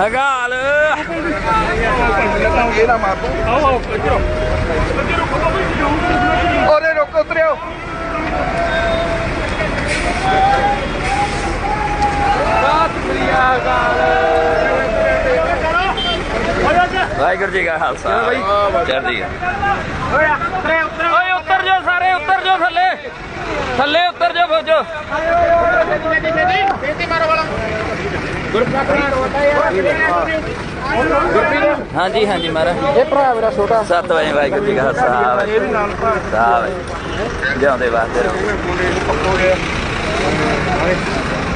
ਹਗਾਲ ਇਹ ਨਾ ਮਾਰ ਤੂੰ ਆਓ ਆਓ ਇੱਧਰੋਂ ਓਰੇ ਰੁਕ ਉਤਰਿਓ। ਵਾਹਿਗੁਰੂ ਜੀ ਕਾ ਖਾਲਸਾ। ਚੜ੍ਹਦੀ ਕਲਾ। ਓਏ ਉੱਤਰ ਜਾ ਸਾਰੇ ਉੱਤਰ ਜਾ ਥੱਲੇ। ਥੱਲੇ ਉੱਤਰ ਜਾ ਫੌਜੋ। ਹਾਂਜੀ ਹਾਂਜੀ ਮਹਾਰਾਜ। ਇਹ ਭਰਾ ਮੇਰਾ ਛੋਟਾ। 7 ਵਜੇ ਵਾਹਿਗੁਰੂ ਜੀ ਕਾ ਖਾਲਸਾ ਇਹ ਵੀ ਨਾਲ ਭਰਾ। ਸਾਹਿਬ ਜਿਉਂਦੇ ਵਾਸਤੇ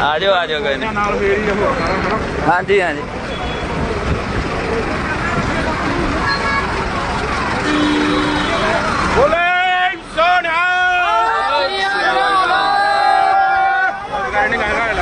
ਆ ਜਾਓ ਆ ਜਾਓ ਕੋਈ ਨਹੀਂ ਹਾਂਜੀ ਹਾਂਜੀ। ਬੋਲੇ ਸੋਨਿਆ ਬੋਲੇ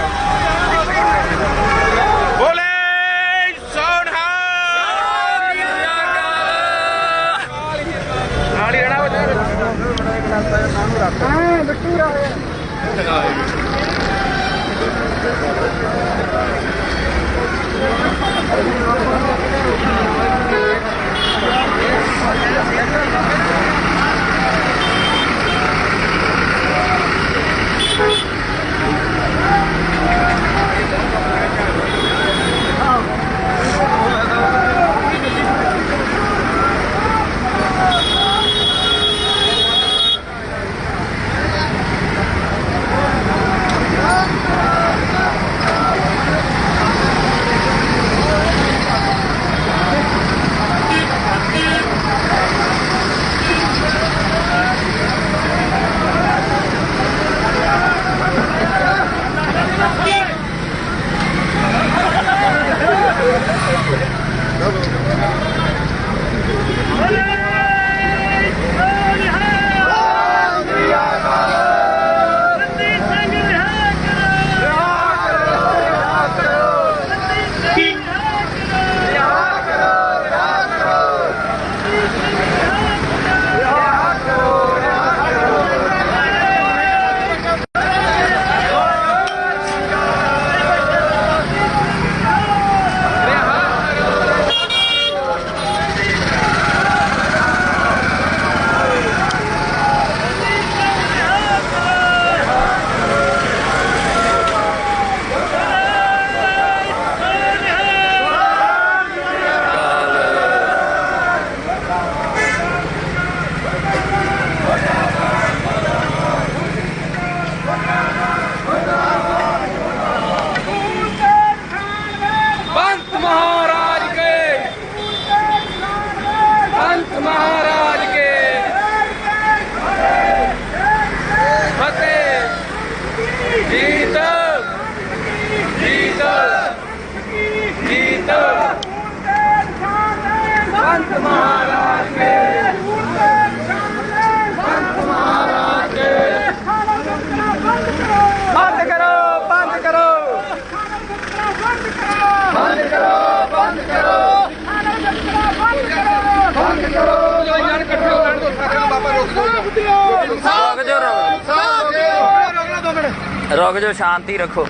ਰੁਕ ਜਾਓ ਸ਼ਾਂਤੀ ਰੱਖੋ।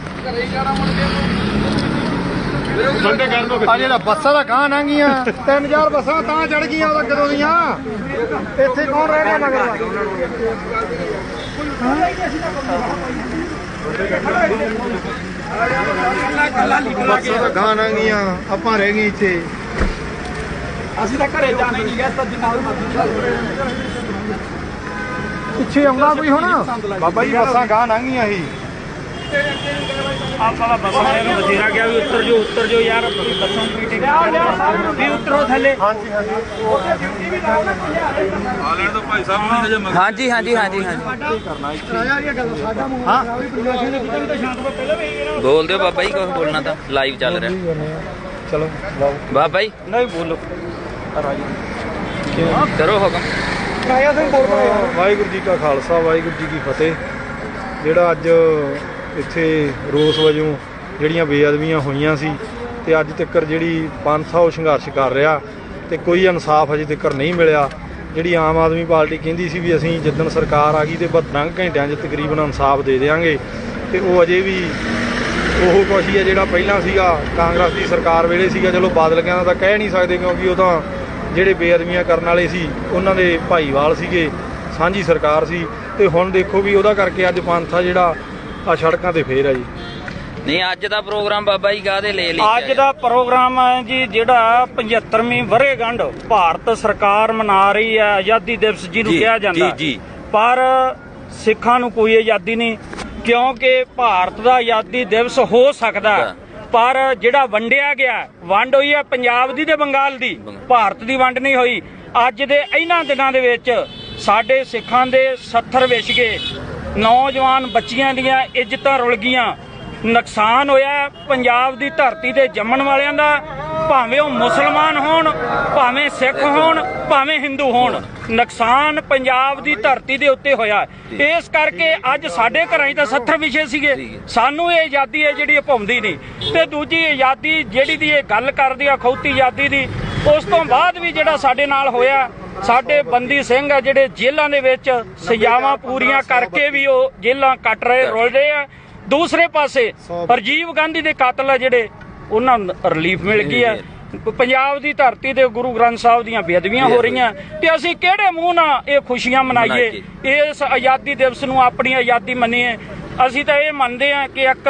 ਬੰਦੇ ਕਰ ਦੋ ਆ ਜਿਹੜਾ ਬੱਸਾਂ ਦਾ ਗਾਂ ਲੰਘੀਆਂ 3000 ਬੱਸਾਂ ਤਾਂ ਚੜ ਗਈਆਂ ਉਹ ਕਦੋਂ ਦੀਆਂ? ਇੱਥੇ ਕੌਣ ਰਹਿ ਗਿਆ ਨਗਰ ਬੱਸਾਂ ਦਾ ਗਾਂ ਲੰਘੀਆਂ ਆਪਾਂ ਰਹਿ ਗਏ ਇੱਥੇ। ਅਸੀਂ ਤਾਂ ਘਰੇ ਜਾਣਾ ਹੀ ਨਹੀਂ ਗਿਆ ਸੱਜ ਨਾਲ ਪਿੱਛੇ ਆਉਂਦਾ ਕੋਈ ਹੁਣ? ਬਾਬਾ ਜੀ ਬੱਸਾਂ ਗਾਂ ਲੰਘੀਆਂ ਸੀ। ਆਪਾਂ ਦਾ ਬੱਸਾਂ ਨੂੰ ਬਥੇਰਾ ਗਿਆ ਵੀ ਉੱਤਰ ਜੋ ਉੱਤਰ ਜੋ ਯਾਰ ਬੱਸਾਂ ਨੂੰ ਮੀਟਿੰਗ ਵੀ ਉਤਰੋ ਥੱਲੇ ਹਾਂਜੀ ਹਾਂਜੀ ਹਾਂਜੀ ਹਾਂਜੀ ਹਾਂਜੀ ਹਾਂਜੀ ਬੋਲ ਦਿਓ ਬਾਬਾ ਜੀ ਕੁਝ ਬੋਲਣਾ ਤਾਂ ਲਾਈਵ ਚੱਲ ਰਿਹਾ। ਚਲੋ ਲਾਓ। ਬਾਬਾ ਜੀ ਨਹੀਂ ਬੋਲੋ। ਕਰੋ ਹੁਕਮ। ਵਾਹਿਗੁਰੂ ਜੀ ਕਾ ਖਾਲਸਾ ਵਾਹਿਗੁਰੂ ਜੀ ਕੀ ਫਤਿਹ। ਜਿਹੜਾ ਅੱਜ ਇੱਥੇ ਰੋਸ ਵਜੋਂ ਜਿਹੜੀਆਂ ਬੇਅਦਬੀਆਂ ਹੋਈਆਂ ਸੀ ਤੇ ਅੱਜ ਤੱਕ ਜਿਹੜੀ ਪੰਥ ਆ ਉਹ ਸੰਘਰਸ਼ ਕਰ ਰਿਹਾ ਤੇ ਕੋਈ ਇਨਸਾਫ ਅਜੇ ਤੱਕ ਨਹੀਂ ਮਿਲਿਆ। ਜਿਹੜੀ ਆਮ ਆਦਮੀ ਪਾਰਟੀ ਕਹਿੰਦੀ ਸੀ ਵੀ ਅਸੀਂ ਜਿੱਦਣ ਸਰਕਾਰ ਆ ਗਈ ਤੇ 72 ਘੰਟਿਆਂ 'ਚ ਤਕਰੀਬਨ ਇਨਸਾਫ ਦੇ ਦੇਵਾਂਗੇ ਤੇ ਉਹ ਅਜੇ ਵੀ ਉਹ ਕੁਛ ਹੀ ਹੈ ਜਿਹੜਾ ਪਹਿਲਾਂ ਸੀਗਾ, ਕਾਂਗਰਸ ਦੀ ਸਰਕਾਰ ਵੇਲੇ ਸੀਗਾ, ਚਲੋ ਬਾਦਲ ਕਹਿੰਦਾ ਤਾਂ ਕਹਿ ਨਹੀਂ ਸਕਦੇ ਕਿਉਂਕਿ ਉਹ ਤਾਂ ਜਿਹੜੇ ਬੇਅਦਬੀਆਂ ਕਰਨ ਵਾਲੇ ਸੀ, ਉਹਨਾਂ ਦੇ ਭਾਈਵਾਲ ਸੀਗੇ, ਸਾਂਝੀ ਸਰਕਾਰ ਸੀ। ਤੇ ਹੁਣ ਦੇਖੋ ਵੀ ਉਹਦਾ ਕਰਕੇ ਅੱਜ ਪੰਥ ਆ ਜਿਹੜਾ ਆ ਸੜਕਾਂ ਤੇ ਫੇਰ ਆ ਜੀ ਨਹੀਂ ਅੱਜ ਦਾ ਪ੍ਰੋਗਰਾਮ ਬਾਬਾ ਜੀ ਕਾਹਦੇ ਲਈ ਲਈ ਅੱਜ ਦਾ ਪ੍ਰੋਗਰਾਮ ਹੈ ਜੀ ਜਿਹੜਾ 75ਵੀਂ ਵਰ੍ਹੇਗੰਢ ਭਾਰਤ ਸਰਕਾਰ ਮਨਾ ਰਹੀ ਹੈ ਆਜ਼ਾਦੀ ਦਿਵਸ ਜਿਹਨੂੰ ਕਿਹਾ ਜਾਂਦਾ ਜੀ, ਜੀ। ਪਰ ਸਿੱਖਾਂ ਨੂੰ ਕੋਈ ਆਜ਼ਾਦੀ ਨਹੀਂ ਕਿਉਂਕਿ ਭਾਰਤ ਦਾ ਆਜ਼ਾਦੀ ਦਿਵਸ ਹੋ ਸਕਦਾ। ਪਰ ਜਿਹੜਾ ਵੰਡਿਆ ਗਿਆ ਵੰਡ ਹੋਈ ਹੈ ਪੰਜਾਬ ਦੀ ਤੇ ਬੰਗਾਲ ਦੀ। ਭਾਰਤ ਦੀ ਵੰਡ ਨਹੀਂ ਹੋਈ ਅੱਜ ਦੇ ਇਹਨਾਂ ਦਿਨਾਂ ਦੇ ਵਿੱਚ ਸਾਡੇ ਸਿੱਖਾਂ ਦੇ 70 ਵਿਛ ਗਏ ਨੌਜਵਾਨ ਬੱਚੀਆਂ ਦੀਆਂ ਇੱਜ਼ਤਾਂ ਰੁਲ ਗਈਆਂ। ਨੁਕਸਾਨ ਹੋਇਆ ਪੰਜਾਬ ਦੀ ਧਰਤੀ ਤੇ ਜੰਮਣ ਵਾਲਿਆਂ ਦਾ। ਭਾਵੇਂ ਉਹ ਮੁਸਲਮਾਨ ਹੋਣ, ਭਾਵੇਂ ਸਿੱਖ ਹੋਣ, ਭਾਵੇਂ ਹਿੰਦੂ ਹੋਣ, ਨੁਕਸਾਨ ਪੰਜਾਬ ਦੀ ਧਰਤੀ ਦੇ ਉੱਤੇ ਹੋਇਆ ਇਸ ਕਰਕੇ ਅੱਜ ਸਾਡੇ ਘਰਾਂ 'ਚ ਤਾਂ 70 ਵਿਸ਼ੇ ਸੀਗੇ। ਸਾਨੂੰ ਇਹ ਆਜ਼ਾਦੀ ਹੈ ਜਿਹੜੀ ਇਹ ਪਾਉਂਦੀ ਨਹੀਂ। ਤੇ ਦੂਜੀ ਆਜ਼ਾਦੀ ਜਿਹੜੀ ਦੀ ਇਹ ਗੱਲ ਕਰਦੀ ਆ ਖੌਤੀ ਆਜ਼ਾਦੀ ਦੀ, ਉਸ ਤੋਂ ਬਾਅਦ ਵੀ ਜਿਹੜਾ ਸਾਡੇ ਨਾਲ ਹੋਇਆ ਸਾਡੇ ਬੰਦੀ ਸਿੰਘ ਆ ਜਿਹੜੇ ਜੇਲ੍ਹਾਂ ਦੇ ਵਿੱਚ ਸਜ਼ਾਵਾਂ ਪੂਰੀਆਂ ਕਰਕੇ ਵੀ ਉਹ ਜੇਲ੍ਹਾਂ ਕੱਟ ਰਹੇ ਰੁਲ ਰਹੇ ਆ। ਦੂਸਰੇ ਪਾਸੇ ਰਾਜੀਵ ਗਾਂਧੀ ਦੇ ਕਾਤਲ ਆ ਜਿਹੜੇ ਉਹਨਾਂ ਨੂੰ ਰਿਲੀਫ ਮਿਲ ਗਈ ਆ। ਪੰਜਾਬ ਦੀ ਧਰਤੀ ਤੇ ਗੁਰੂ ਗ੍ਰੰਥ ਸਾਹਿਬ ਦੀਆਂ ਬੇਅਦਬੀਆਂ ਹੋ ਰਹੀਆਂ। ਤੇ ਅਸੀਂ ਕਿਹੜੇ ਮੂੰਹ ਨਾਲ ਇਹ ਖੁਸ਼ੀਆਂ ਮਨਾਈਏ? ਇਸ ਆਜ਼ਾਦੀ ਦਿਵਸ ਨੂੰ ਆਪਣੀ ਆਜ਼ਾਦੀ ਮੰਨੀਏ। ਅਸੀਂ ਤਾਂ ਇਹ ਮੰਨਦੇ ਹਾਂ ਕਿ ਇੱਕ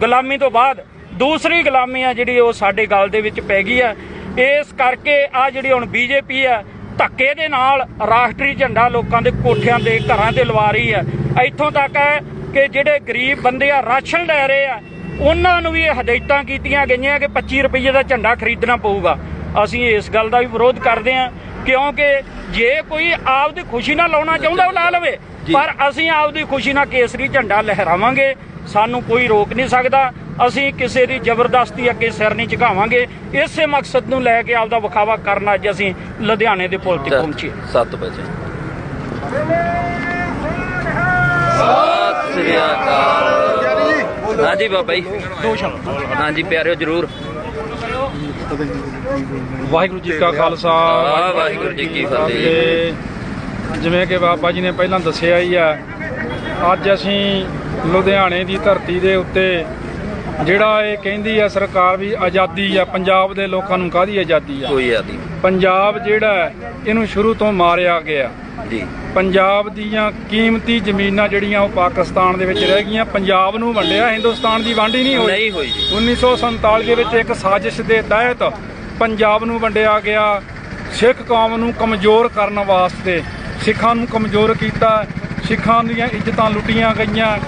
ਗੁਲਾਮੀ ਤੋਂ ਬਾਅਦ ਦੂਸਰੀ ਗੁਲਾਮੀ ਆ ਜਿਹੜੀ ਉਹ ਸਾਡੇ ਗਲ ਦੇ ਵਿੱਚ ਪੈ ਗਈ ਆ। ਇਸ ਕਰਕੇ ਆ ਜਿਹੜੀ ਹੁਣ ਬੀਜੇਪੀ ਆ ਧੱਕੇ ਦੇ ਨਾਲ ਰਾਸ਼ਟਰੀ ਝੰਡਾ ਲੋਕਾਂ ਦੇ ਕੋਠਿਆਂ ਤੇ ਘਰਾਂ ਤੇ ਲਵਾ ਰਹੀ ਆ। ਇੱਥੋਂ ਤੱਕ ਹੈ ਕਿ ਜਿਹੜੇ ਗਰੀਬ ਬੰਦੇ ਆ ਰਾਸ਼ਨ ਲੈ ਰਹੇ ਆ ਉਹਨਾਂ ਨੂੰ ਵੀ ਇਹ ਹਦਾਇਤਾਂ ਕੀਤੀਆਂ ਗਈਆਂ ਕਿ 25 ਰੁਪਏ ਦਾ ਝੰਡਾ ਖਰੀਦਣਾ ਪਊਗਾ। ਅਸੀਂ ਇਸ ਗੱਲ ਦਾ ਵੀ ਵਿਰੋਧ ਕਰਦੇ ਹਾਂ ਕਿਉਂਕਿ ਜੇ ਕੋਈ ਆਪਦੀ ਖੁਸ਼ੀ ਨਾਲ ਲਾਉਣਾ ਚਾਹੁੰਦਾ ਉਹ ਲਾ ਲਵੇ ਪਰ ਅਸੀਂ ਆਪਦੀ ਖੁਸ਼ੀ ਨਾਲ ਕੇਸਰੀ ਝੰਡਾ ਲਹਿਰਾਵਾਂਗੇ ਸਾਨੂੰ ਕੋਈ ਰੋਕ ਨਹੀਂ ਸਕਦਾ। ਅਸੀਂ ਕਿਸੇ ਦੀ ਜ਼ਬਰਦਸਤੀ ਅੱਗੇ ਸਿਰ ਨਹੀਂ ਝੁਕਾਵਾਂਗੇ। ਇਸੇ ਮਕਸਦ ਨੂੰ ਲੈ ਕੇ ਆਪਦਾ ਵਿਖਾਵਾ ਕਰਨ ਅੱਜ ਅਸੀਂ ਲੁਧਿਆਣੇ ਦੇ ਪੁਲ ਤੇ ਪਹੁੰਚੇ। 7 ਵਜੇ। ਸਤਿ ਸ੍ਰੀ ਅਕਾਲ। ਹਾਂਜੀ ਬਾਬਾ ਜੀ। ਦੋ ਸ਼ਬਦ ਹਾਂਜੀ ਪਿਆਰਿਓ ਜਰੂਰ। ਵਾਹਿਗੁਰੂ ਜੀ ਕਾ ਖਾਲਸਾ ਵਾਹ ਵਾਹਿਗੁਰੂ ਜੀ ਕੀ ਫਤਿਹ। ਜਿਵੇਂ ਕਿ ਬਾਬਾ ਜੀ ਨੇ ਪਹਿਲਾਂ ਦੱਸਿਆ ਹੀ ਆ ਅੱਜ ਅਸੀਂ ਲੁਧਿਆਣੇ ਦੀ ਧਰਤੀ ਦੇ ਉੱਤੇ ਜਿਹੜਾ ਇਹ ਕਹਿੰਦੀ ਆ ਸਰਕਾਰ ਵੀ ਆਜ਼ਾਦੀ ਆ ਪੰਜਾਬ ਦੇ ਲੋਕਾਂ ਨੂੰ ਕਾਹਦੀ ਆਜ਼ਾਦੀ ਆ? ਕੋਈ ਆਦੀ ਪੰਜਾਬ ਜਿਹੜਾ ਇਹਨੂੰ ਸ਼ੁਰੂ ਤੋਂ ਮਾਰਿਆ ਗਿਆ। ਜੀ। ਪੰਜਾਬ ਦੀਆਂ ਕੀਮਤੀ ਜ਼ਮੀਨਾਂ ਜਿਹੜੀਆਂ ਉਹ ਪਾਕਿਸਤਾਨ ਦੇ ਵਿੱਚ ਰਹਿ ਗਈਆਂ ਪੰਜਾਬ ਨੂੰ ਵੰਡਿਆ ਹਿੰਦੁਸਤਾਨ ਦੀ ਵੰਡ ਹੀ ਨਹੀਂ ਹੋਈ। ਨਹੀਂ ਹੋਈ ਜੀ। 1947 ਦੇ ਵਿੱਚ ਇੱਕ ਸਾਜ਼ਿਸ਼ ਦੇ ਤਹਿਤ ਪੰਜਾਬ ਨੂੰ ਵੰਡਿਆ ਗਿਆ। ਸਿੱਖ ਕੌਮ ਨੂੰ ਕਮਜ਼ੋਰ ਕਰਨ ਵਾਸਤੇ ਸਿੱਖਾਂ ਨੂੰ ਕਮਜ਼ੋਰ ਕੀਤਾ। ਸਿੱਖਾਂ ਦੀਆਂ ਇੱਜ਼ਤਾਂ ਲੁੱਟੀਆਂ ਗਈਆਂ।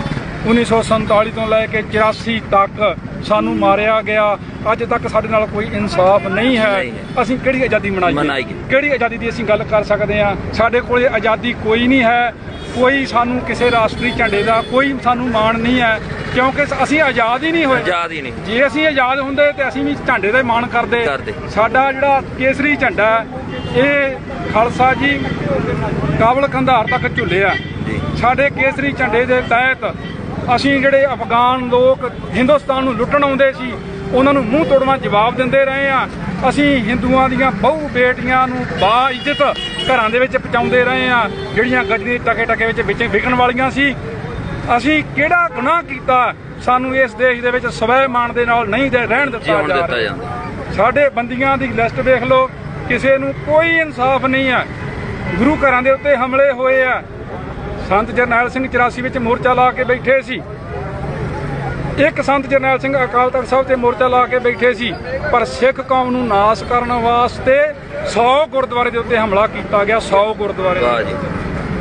1947 ਤੋਂ ਲੈ ਕੇ 84 ਤੱਕ ਸਾਨੂੰ ਮਾਰਿਆ ਗਿਆ। ਅੱਜ ਤੱਕ ਸਾਡੇ ਨਾਲ ਕੋਈ ਇਨਸਾਫ ਨਹੀਂ ਹੈ। ਅਸੀਂ ਕਿਹੜੀ ਆਜ਼ਾਦੀ ਮਨਾਈਏ। ਕਿਹੜੀ ਆਜ਼ਾਦੀ ਦੀ ਅਸੀਂ ਗੱਲ ਕਰ ਸਕਦੇ ਹਾਂ? ਸਾਡੇ ਕੋਲੇ ਆਜ਼ਾਦੀ ਕੋਈ ਨਹੀਂ ਹੈ। ਕੋਈ ਸਾਨੂੰ ਕਿਸੇ ਰਾਸ਼ਟਰੀ ਝੰਡੇ ਦਾ ਕੋਈ ਸਾਨੂੰ ਮਾਣ ਨਹੀਂ ਹੈ। ਕਿਉਂਕਿ ਅਸੀਂ ਆਜ਼ਾਦ ਹੀ ਨਹੀਂ ਹੋਏ। ਆਜ਼ਾਦ ਹੀ ਨਹੀਂ। ਜੇ ਅਸੀਂ ਆਜ਼ਾਦ ਹੁੰਦੇ ਤੇ ਅਸੀਂ ਵੀ ਝੰਡੇ ਦਾ ਮਾਣ ਕਰਦੇ। ਸਾਡਾ ਜਿਹੜਾ ਕੇਸਰੀ ਝੰਡਾ ਇਹ ਖਾਲਸਾ ਜੀ ਕਾਬਲ ਕੰਧਾਰ ਤੱਕ ਝੁੱਲਿਆ। ਸਾਡੇ ਕੇਸਰੀ ਝੰਡੇ ਦੇ ਤਹਿਤ ਅਸੀਂ ਜਿਹੜੇ ਅਫਗਾਨ ਲੋਕ ਹਿੰਦੁਸਤਾਨ ਨੂੰ ਲੁੱਟਣ ਆਉਂਦੇ ਸੀ ਉਹਨਾਂ ਨੂੰ ਮੂੰਹ ਤੋੜਵਾ ਜਵਾਬ ਦਿੰਦੇ ਰਹੇ ਆ ਅਸੀਂ ਹਿੰਦੂਆਂ ਦੀਆਂ ਬਹੁ ਬੇਟੀਆਂ ਨੂੰ ਬਾ ਇੱਜ਼ਤ ਘਰਾਂ ਦੇ ਵਿੱਚ ਪਹੁੰਚਾਉਂਦੇ ਰਹੇ ਆ ਜਿਹੜੀਆਂ ਗੱਜਰੀ ਟਕੇ ਟਕੇ ਵਿੱਚ ਵਿੱਚ ਵਿਕਣ ਵਾਲੀਆਂ ਸੀ। ਅਸੀਂ ਕਿਹੜਾ ਗੁਨਾਹ ਕੀਤਾ? ਸਾਨੂੰ ਇਸ ਦੇਸ਼ ਦੇ ਵਿੱਚ ਸਵੈ ਮਾਣ ਦੇ ਨਾਲ ਨਹੀਂ ਰਹਿਣ ਦਿੱਤਾ ਜਾ ਰਿਹਾ। ਸਾਡੇ ਬੰਦੀਆਂ ਦੀ ਲਿਸਟ ਵੇਖ ਲਓ ਕਿਸੇ ਨੂੰ ਕੋਈ ਇਨਸਾਫ ਨਹੀਂ ਹੈ। ਗੁਰੂ ਘਰਾਂ ਦੇ ਉੱਤੇ ਹਮਲੇ ਹੋਏ ਆ। ਸੰਤ ਜਰਨੈਲ ਸਿੰਘ 84 ਵਿੱਚ ਮੋਰਚਾ ਲਾ ਕੇ ਬੈਠੇ ਸੀ। ਇੱਕ ਸੰਤ ਜਰਨੈਲ ਸਿੰਘ ਅਕਾਲ ਤਖਤ ਸਾਹਿਬ ਤੇ ਮੋਰਚਾ ਲਾ ਕੇ ਬੈਠੇ ਸੀ ਪਰ ਸਿੱਖ ਕੌਮ ਨੂੰ ਨਾਸ ਕਰਨ ਵਾਸਤੇ 100 ਗੁਰਦੁਆਰੇ ਦੇ ਉੱਤੇ ਹਮਲਾ ਕੀਤਾ ਗਿਆ 100 ਗੁਰਦੁਆਰੇ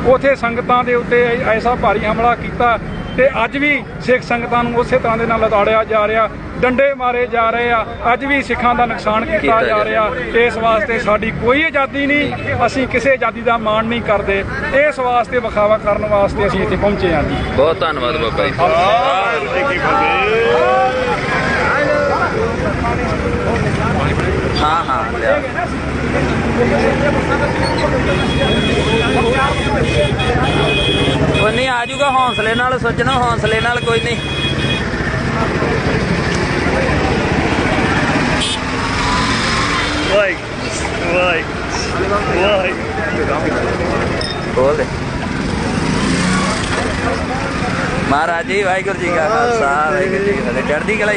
ਉਥੇ ਸੰਗਤਾਂ ਦੇ ਉੱਤੇ ਐਸਾ ਭਾਰੀ ਹਮਲਾ ਕੀਤਾ ਤੇ ਅੱਜ ਵੀ ਸਿੱਖ ਸੰਗਤਾਂ ਨੂੰ ਉਸੇ ਤਰ੍ਹਾਂ ਦੇ ਨਾਲ ਲਤਾੜਿਆ ਜਾ ਰਿਹਾ ਡੰਡੇ ਮਾਰੇ ਜਾ ਰਹੇ ਆ ਅੱਜ ਵੀ ਸਿੱਖਾਂ ਦਾ ਨੁਕਸਾਨ ਕੀਤਾ ਜਾ ਜਾ ਰਿਹਾ। ਇਸ ਵਾਸਤੇ ਸਾਡੀ ਕੋਈ ਆਜ਼ਾਦੀ ਨਹੀਂ ਅਸੀਂ ਕਿਸੇ ਆਜ਼ਾਦੀ ਦਾ ਮਾਣ ਨਹੀਂ ਕਰਦੇ। ਇਸ ਵਾਸਤੇ ਵਿਖਾਵਾ ਕਰਨ ਵਾਸਤੇ ਅਸੀਂ ਇੱਥੇ ਪਹੁੰਚੇ ਹਾਂ ਜੀ। ਬਹੁਤ ਧੰਨਵਾਦ ਬਾਬਾ ਜੀ। ਹਾਂ ਹਾਂ ਲਿਆ। ਕੋਈ ਨਹੀਂ ਆ ਜਾਊਗਾ ਹੌਸਲੇ ਨਾਲ ਸੋਚਣਾ ਹੌਸਲੇ ਨਾਲ ਕੋਈ ਨਹੀਂ। ਵਾਹਿ ਵਾਹਿ ਵਾਹਿ। ਬੋਲ ਦੇ। ਮਹਾਰਾਜ ਹਾਂਜੀ ਵਾਹਿਗੁਰੂ ਜੀ ਕਾ ਖਾਲਸਾ ਵਾਹਿਗੁਰੂ ਜੀ ਕੀ ਫਤਿਹ। ਚੜ੍ਹਦੀ ਕਲਾ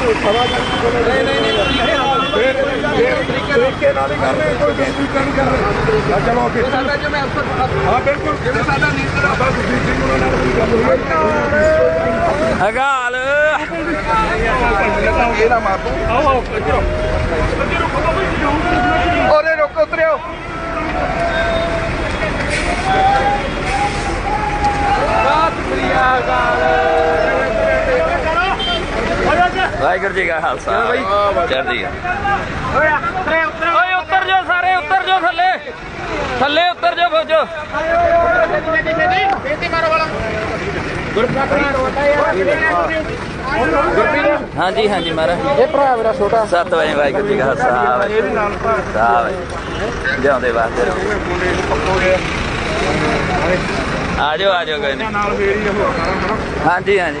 ਜੀ ਹਾਂ ਜੀ ਤਰੀਕੇ ਨਾਲ ਹੀ ਕਰਨੇ ਕੋਈ ਬੇਇੱਜ਼ਤੀ ਨਹੀਂ ਕਰਨੇ ਆ ਚਲੋ ਅੱਗੇ ਸਾਡਾ ਜਿਵੇਂ ਅਫਸਰ ਹਾਂ ਬਿਲਕੁਲ ਜਿਵੇਂ ਸਾਡਾ ਲੀਡਰ ਆ ਬਸ ਜੀ ਸਿੰਘ ਉਹਨਾਂ ਨਾਲ ਵੀ ਗੱਲ ਹੋਈ ਅਗਾਲ ਇਹ ਨਾ ਮਾਰ ਤੂੰ ਆਓ ਆਓ ਇੱਧਰੋਂ ਔਰੇ ਰੁਕ ਉਤਰਿਓ ਵਾਹਿਗੁਰੂ ਜੀ ਕਾ ਖਾਲਸਾ। ਚੜ੍ਹਦੀ ਕਲਾ। ਓਏ ਉੱਤਰ ਜਾ ਸਾਰੇ ਉੱਤਰ ਜਾ ਥੱਲੇ। ਥੱਲੇ ਉੱਤਰ ਜਾ ਫੌਜੋ। ਹਾਂਜੀ ਹਾਂਜੀ ਮਹਾਰਾਜ। ਇਹ ਭਰਾ ਮੇਰਾ ਛੋਟਾ। 7 ਵਜੇ ਵਾਹਿਗੁਰੂ ਜੀ ਕਾ ਖਾਲਸਾ ਵਾਹਿਗੁਰੂ ਸਾਹਿਬ ਜਿਉਂਦੇ ਵਾਸਤੇ ਆ ਜਾਓ ਆ ਜਾਓ ਕੋਈ ਨਹੀਂ। ਨਾਲ ਹਾਂਜੀ ਹਾਂਜੀ।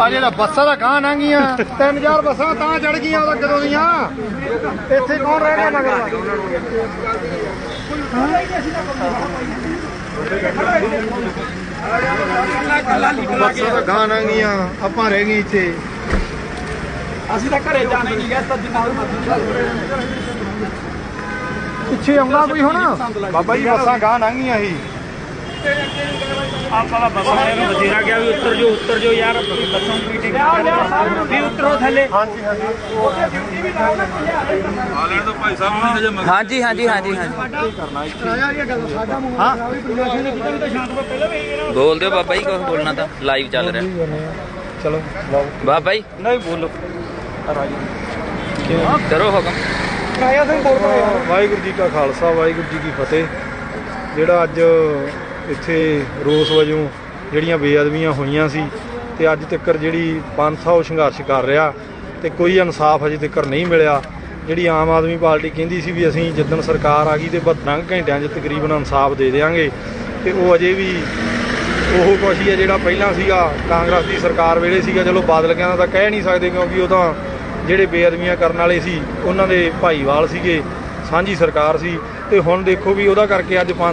ਆ ਜਿਹੜਾ ਬੱਸਾਂ ਦਾ ਗਾਂ ਲੰਘੀਆਂ 3000 ਬੱਸਾਂ ਤਾਂ ਚੜ ਗਈਆਂ ਉਹ ਕਦੋਂ ਦੀਆਂ? ਇੱਥੇ ਕੌਣ ਰਹਿ ਗਿਆ ਮਗਰ? ਬੱਸਾਂ ਦਾ ਗਾਂ ਲੰਘੀਆਂ ਆਪਾਂ ਰਹਿ ਗਏ ਇੱਥੇ। ਅਸੀਂ ਤਾਂ ਘਰੇ ਜਾਣੇ ਨਹੀਂ ਗਏ ਤਾਂ ਜਿੰਨਾ ਪਿੱਛੇ ਆਉਂਦਾ ਕੋਈ ਹੁਣ? ਬਾਬਾ ਜੀ ਬੱਸਾਂ ਗਾਂ ਲੰਘੀਆਂ ਸੀ। ਆਪਾਂ ਦਾ ਬੱਸਾਂ ਨੂੰ ਬਥੇਰਾ ਗਿਆ ਵੀ ਉੱਤਰ ਜੋ ਉੱਤਰ ਜੋ ਯਾਰ ਬੱਸਾਂ ਨੂੰ ਮੀਟਿੰਗ ਵੀ ਉਤਰੋ ਥੱਲੇ ਹਾਂਜੀ ਹਾਂਜੀ ਹਾਂਜੀ ਹਾਂਜੀ। ਬੋਲ ਦਿਓ ਬਾਬਾ ਜੀ ਕੁਝ ਬੋਲਣਾ ਤਾਂ ਲਾਈਵ ਚੱਲ ਰਿਹਾ। ਚਲੋ ਬਾਬਾ ਜੀ। ਨਹੀਂ ਬੋਲੋ ਕਰੋ ਹੁਕਮ। ਵਾਹਿਗੁਰੂ ਜੀ ਕਾ ਖਾਲਸਾ, ਵਾਹਿਗੁਰੂ ਜੀ ਕੀ ਫਤਿਹ। ਜਿਹੜਾ ਅੱਜ ਇੱਥੇ ਰੋਸ ਵਜੋਂ ਜਿਹੜੀਆਂ ਬੇਅਦਬੀਆਂ ਹੋਈਆਂ ਸੀ ਤੇ ਅੱਜ ਤੱਕ ਜਿਹੜੀ ਪੰਥ ਆ ਉਹ ਸੰਘਰਸ਼ ਕਰ ਰਿਹਾ ਤੇ ਕੋਈ ਇਨਸਾਫ ਅਜੇ ਤੱਕ ਨਹੀਂ ਮਿਲਿਆ। ਜਿਹੜੀ ਆਮ ਆਦਮੀ ਪਾਰਟੀ ਕਹਿੰਦੀ ਸੀ ਵੀ ਅਸੀਂ ਜਿੱਦਣ ਸਰਕਾਰ ਆ ਗਈ ਤੇ 72 ਘੰਟਿਆਂ 'ਚ ਤਕਰੀਬਨ ਇਨਸਾਫ ਦੇ ਦੇਵਾਂਗੇ ਤੇ ਉਹ ਅਜੇ ਵੀ ਉਹ ਕੁਛ ਹੀ ਹੈ ਜਿਹੜਾ ਪਹਿਲਾਂ ਸੀਗਾ, ਕਾਂਗਰਸ ਦੀ ਸਰਕਾਰ ਵੇਲੇ ਸੀਗਾ, ਚਲੋ ਬਾਦਲ ਕਹਿੰਦਾ ਤਾਂ ਕਹਿ ਨਹੀਂ ਸਕਦੇ ਕਿਉਂਕਿ ਉਹ ਤਾਂ ਜਿਹੜੇ ਬੇਅਦਮੀਆਂ ਕਰਨ ਵਾਲੇ ਸੀ, ਉਹਨਾਂ ਦੇ ਭਾਈਵਾਲ ਸੀਗੇ, ਸਾਂਝੀ ਸਰਕਾਰ ਸੀ ਤੇ ਹੁਣ ਦੇਖੋ ਵੀ ਉਹਦਾ ਕਰਕੇ ਅੱਜ ਪੰਜ